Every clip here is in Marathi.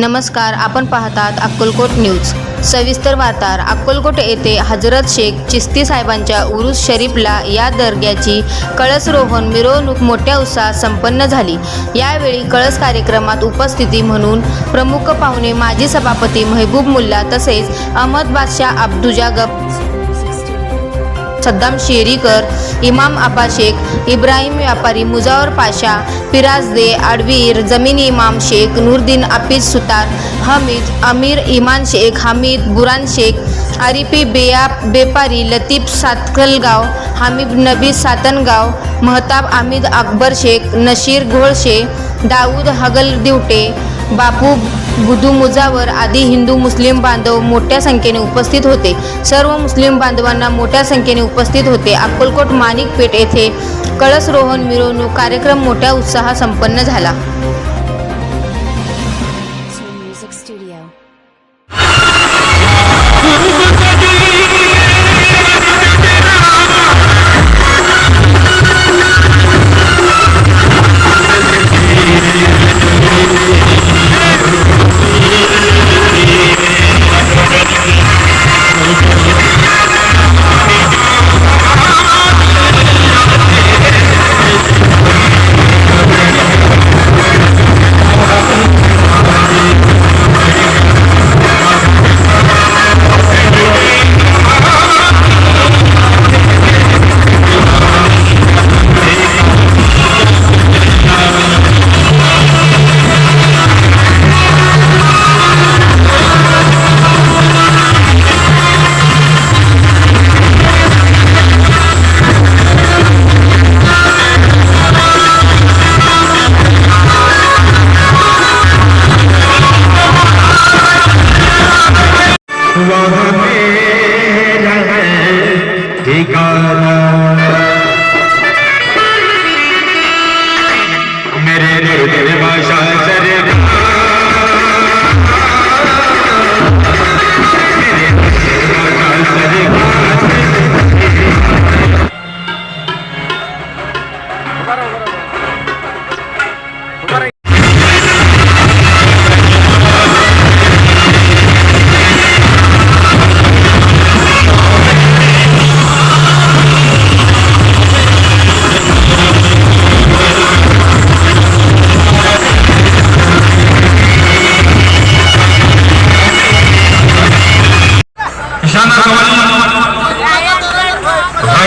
नमस्कार आपण पाहतात अक्कलकोट न्यूज. सविस्तर वार्ताहर अक्कलकोट येथे हजरत शेख चिस्ती साहेबांच्या उरुस शरीफला या दर्ग्याची कळसरोहण मिरवणूक मोठ्या उत्साहात संपन्न झाली. यावेळी कळस कार्यक्रमात उपस्थिती म्हणून प्रमुख पाहुणे माजी सभापती महबूब मुल्ला तसेच अहमद बादशाह अब्दुजा गप सद्दाम शेरीकर इमाम आबा शेख इब्राहिम व्यापारी मुजावर पाशा फिराज दे आडवीर जमीन इमाम शेख नूरदीन आपिज सुतार हमीद अमीर इमान शेख हमीद बुरान शेख आरिफी बेया बेपारी लतीफ सातकलगाव हमीद नबी सातनगाव महताब आमिद अकबर शेख नशीर घोळशे दाऊद हगल दिवटे बापू बुधू मुजावर आदी हिंदू मुस्लिम बांधव मोठ्या संख्येने उपस्थित होते. सर्व मुस्लिम बांधवांना मोठ्या संख्येने उपस्थित होते. अक्कलकोट माणिकपेठ येथे कळसरोहण मिरवणूक कार्यक्रम मोठ्या उत्साहात संपन्न झाला.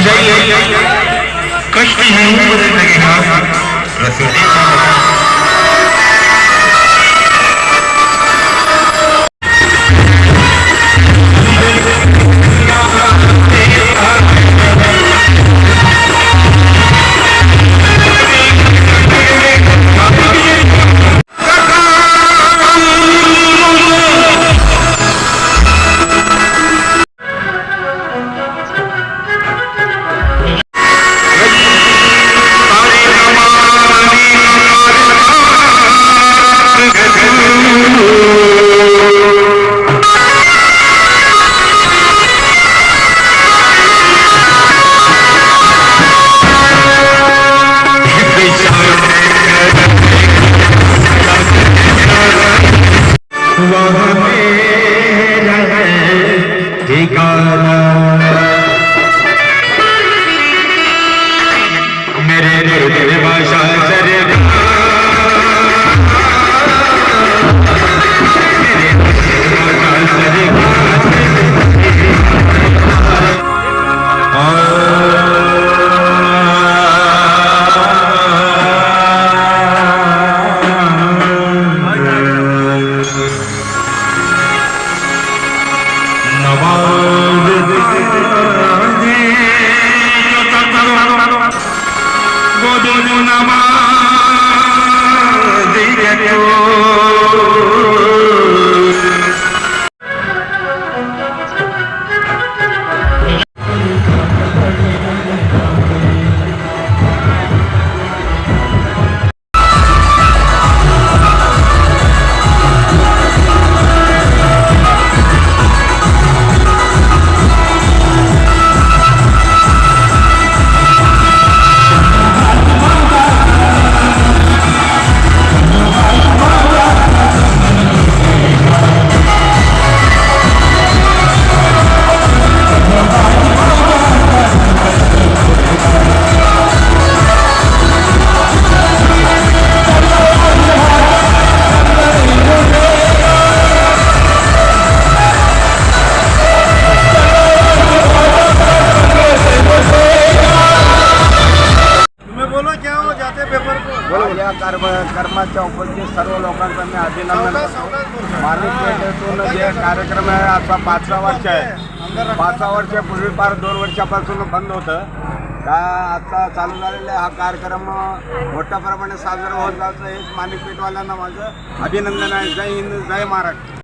जाइए कष्ट नहीं बदल लगेगा रसोई मेरे देवा शाह कर्म कर्माच्या उपस्थित सर्व लोकांचं मी अभिनंदन करतो. पेठेतून जे कार्यक्रम आहे आता पाचवा वर्ष आहे. पाचवा वर्ष पूर्वीपार दोन वर्षापासून बंद होतं. का आता चालू झालेला हा कार्यक्रम मोठ्या प्रमाणे साजरा होत जायचं हेच माणिक पेठवाल्यांना माझं अभिनंदन आहे. जय हिंद जय महाराष्ट्र.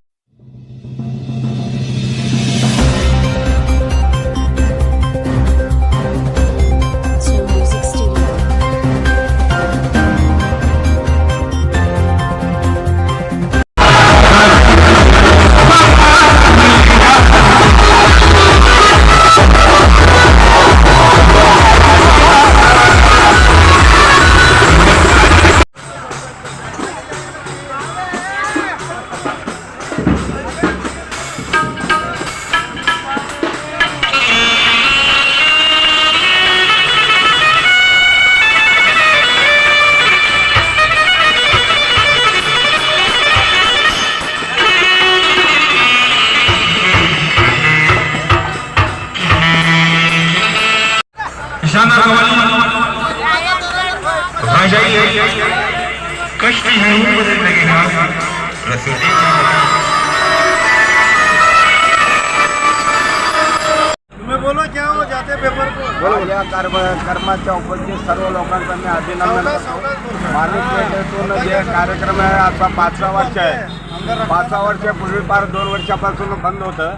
या कर्म कर्माच्या उपस्थित सर्व लोकांचं मी अभिनंदन करतो. माणिक पेठेतून जे कार्यक्रम आहे आता पाचवा वर्ष आहे. पाचवा वर्षापूर्वी फार दोन वर्षापासून बंद होतं.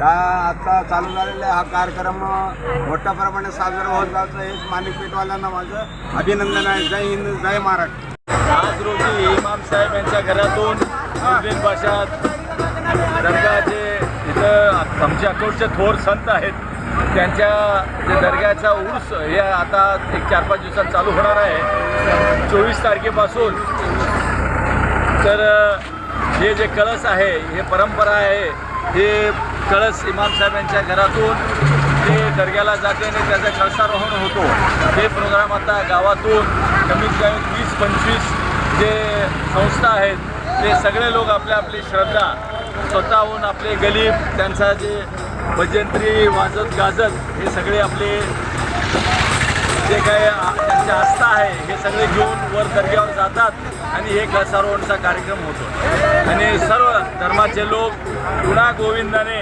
का आता चालू झालेला हा कार्यक्रम मोठ्या प्रमाणे साजरा होत जायचं हेच माणिक पेठवाल्यांना माझं अभिनंदन आहे. जय हिंद जय महाराष्ट्र. आज रोजी इमाम साहेब यांच्या घरातून मुस्लिम भाषात दर्गाचे इथं आमचे अकोटचे थोर संत आहेत. त्यांच्या जे दर्ग्याचा उर्स हे आता एक चार पाच दिवसात चालू होणार आहे. चोवीस तारखेपासून. तर हे जे कळस आहे हे परंपरा आहे हे कळस इमाम साहेब यांच्या घरातून ते दर्ग्याला जाते आणि त्याचा कळसारोहण होतो. हे प्रोग्राम आता गावातून कमीत कमी वीस पंचवीस जे संस्था आहेत ते सगळे लोक आपल्या आपली श्रद्धा स्वतःहून आपले गलीब त्यांचा जे भजंत्री वाजत गाजत हे सगळे आपले जे काही आ- आस्था आहे हे सगळे घेऊन वर दर्ग्यावर जातात आणि हे सर्वांचा कार्यक्रम होतो. आणि सर्व धर्माचे लोक गुणा गोविंदाने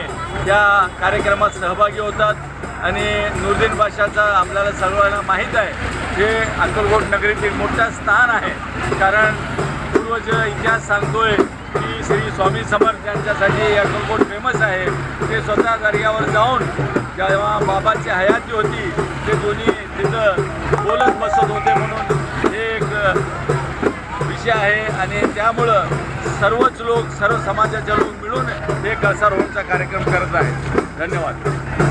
या कार्यक्रमात सहभागी होतात. आणि नुरदीन भाषाचा आपल्याला सर्वांना माहीत आहे हे अक्कलकोट नगरीतील मोठं स्थान आहे. कारण पूर्वज इतिहास सांगतोय की श्री स्वामी समर्थ यांच्यासाठी अक्कलकोट फेमस आहे. ते स्वतः दर्ग्यावर जाऊन जेव्हा बाबाची हयाती होती ते दोन्ही तिथं बोलत बसत होते म्हणून हे एक विषय आहे. आणि त्यामुळं सर्वच लोक सर्व समाजाचे लोक मिळून हे कळसारोहणचा कार्यक्रम करत आहेत. धन्यवाद.